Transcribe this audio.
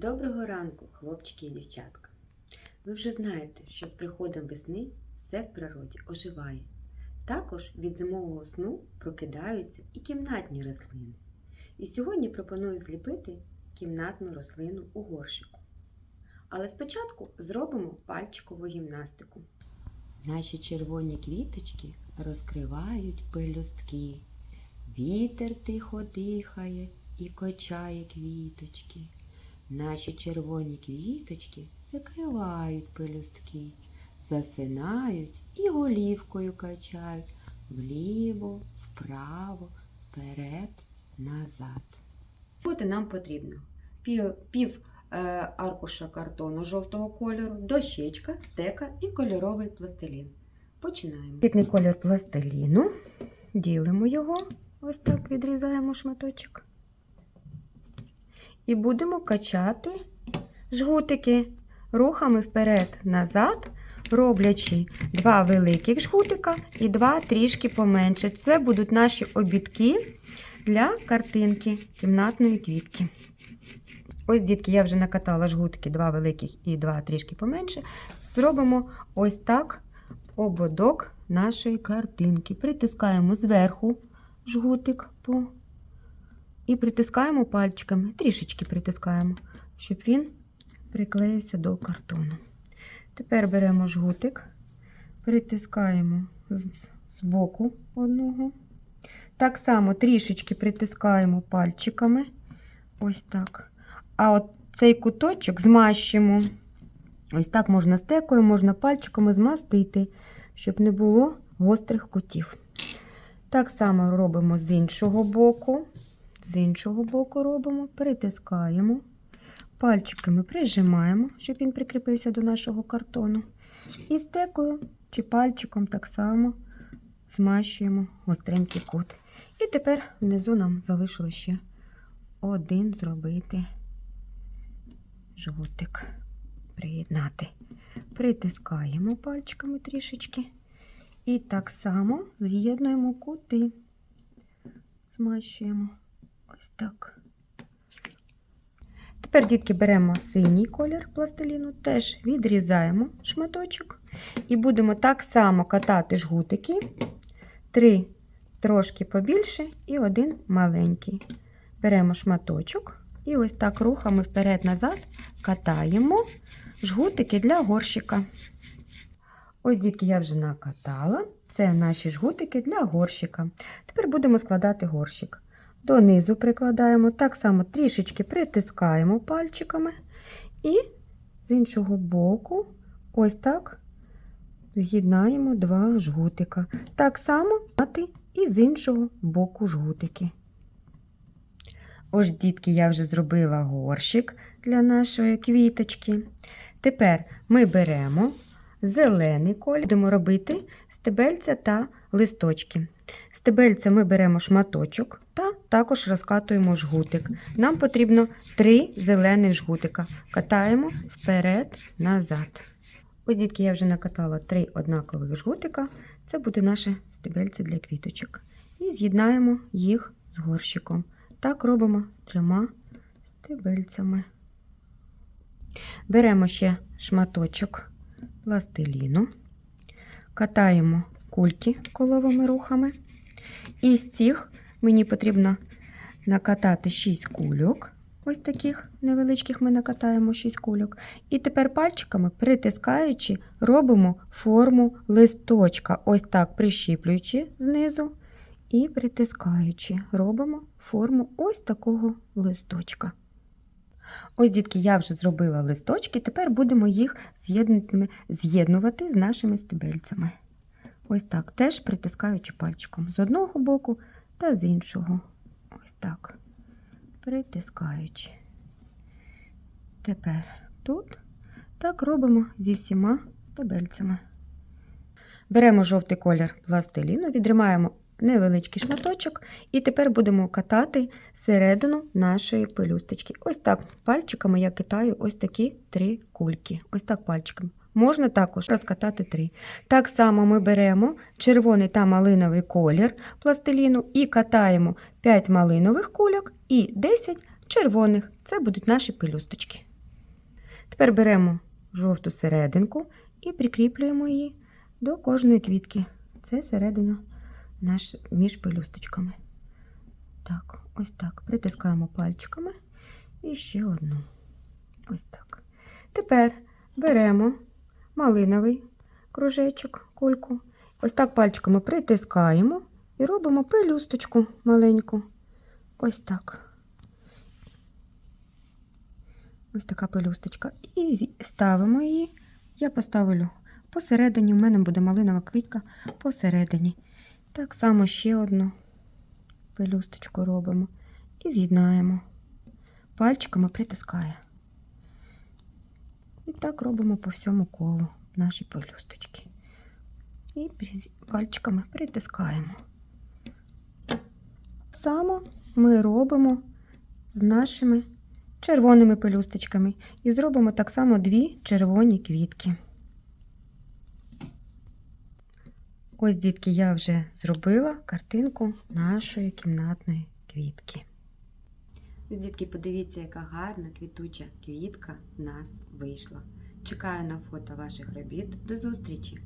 Доброго ранку, хлопчики і дівчатка. Ви вже знаєте, що з приходом весни все в природі оживає. Також від зимового сну прокидаються і кімнатні рослини. І сьогодні пропоную зліпити кімнатну рослину у горщику. Але спочатку зробимо пальчикову гімнастику. Наші червоні квіточки розкривають пелюстки. Вітер тихо дихає і качає квіточки. Наші червоні квіточки закривають пелюстки, засинають і голівкою качають вліво, вправо, вперед, назад. Роботи нам потрібно пів, пів е, аркуша картону жовтого кольору, дощечка, стека і кольоровий пластилін. Починаємо. Квітний колір пластиліну. Ділимо його. Ось так відрізаємо шматочок. І будемо качати жгутики рухами вперед-назад, роблячи два великих жгутика і два трішки поменше. Це будуть наші обідки для картинки кімнатної квітки. Ось, дітки, я вже накатала жгутики, два великих і два трішки поменше. Зробимо ось так ободок нашої картинки. Притискаємо зверху жгутик по і притискаємо пальчиками, трішечки притискаємо, щоб він приклеївся до картону. Тепер беремо жгутик, притискаємо з, боку одного. Так само трішечки притискаємо пальчиками. Ось так. А от цей куточок змащимо. Ось так можна стекою, можна пальчиками змастити, щоб не було гострих кутів. Так само робимо з іншого боку. З іншого боку робимо, притискаємо, пальчиками прижимаємо, щоб він прикріпився до нашого картону. І стекою чи пальчиком так само змащуємо гостренький кут. І тепер внизу нам залишилося ще один зробити жгутик. Приєднати. Притискаємо пальчиками трішечки. І так само з'єднуємо кути, змащуємо. Ось так. Тепер, дітки, беремо синій колір пластиліну, теж відрізаємо шматочок і будемо так само катати жгутики. Три трошки побільше і один маленький. Беремо шматочок і ось так рухами вперед-назад катаємо жгутики для горщика. Ось, дітки, я вже накатала. Це наші жгутики для горщика. Тепер будемо складати горщик. Донизу прикладаємо, так само трішечки притискаємо пальчиками. І з іншого боку, ось так з'єднаємо два жгутика. Так само і з іншого боку жгутики. Ось, дітки, я вже зробила горщик для нашої квіточки. Тепер ми беремо зелений колір, будемо робити стебельця та листочки. Стебельця ми беремо шматочок та також розкатуємо жгутик. Нам потрібно три зелених жгутика. Катаємо вперед-назад. Ось, дітки, я вже накатала три однакових жгутика. Це буде наше стебельце для квіточок. І з'єднаємо їх з горщиком. Так робимо з трьома стебельцями. Беремо ще шматочок пластиліну, катаємо кульки коловими рухами. І з цих мені потрібно накатати 6 кульок. Ось таких невеличких ми накатаємо 6 кульок. І тепер пальчиками, притискаючи, робимо форму листочка. Ось так прищіплюючи знизу і притискаючи, робимо форму ось такого листочка. Ось, дітки, я вже зробила листочки, тепер будемо їх з'єднувати з нашими стебельцями. Ось так, теж притискаючи пальчиком з одного боку та з іншого. Ось так. Притискаючи. Тепер тут так робимо зі всіма стебельцями. Беремо жовтий колір пластиліну, відримаємо невеличкий шматочок, і тепер будемо катати середину нашої пелюсточки. Ось так пальчиками я китаю ось такі три кульки. Ось так пальчиками. Можна також розкатати три. Так само ми беремо червоний та малиновий колір пластиліну і катаємо 5 малинових кульок і 10 червоних. Це будуть наші пелюсточки. Тепер беремо жовту серединку і прикріплюємо її до кожної квітки. Це середина наш між пелюсточками. Так, ось так. Притискаємо пальчиками і ще одну. Ось так. Тепер беремо малиновий кружечок, кульку. Ось так пальчиками притискаємо і робимо пелюсточку маленьку. Ось так. Ось така пелюсточка. І ставимо її. Я поставлю посередині. У мене буде малинова квітка посередині. Так само ще одну пелюсточку робимо і з'єднаємо. Пальчиками притискає. І так робимо по всьому колу наші пелюсточки. І пальчиками притискаємо. Само ми робимо з нашими червоними пелюсточками. І зробимо так само дві червоні квітки. Ось, дітки, я вже зробила картинку нашої кімнатної квітки. Дітки, подивіться, яка гарна квітуча квітка в нас вийшла. Чекаю на фото ваших робіт. До зустрічі!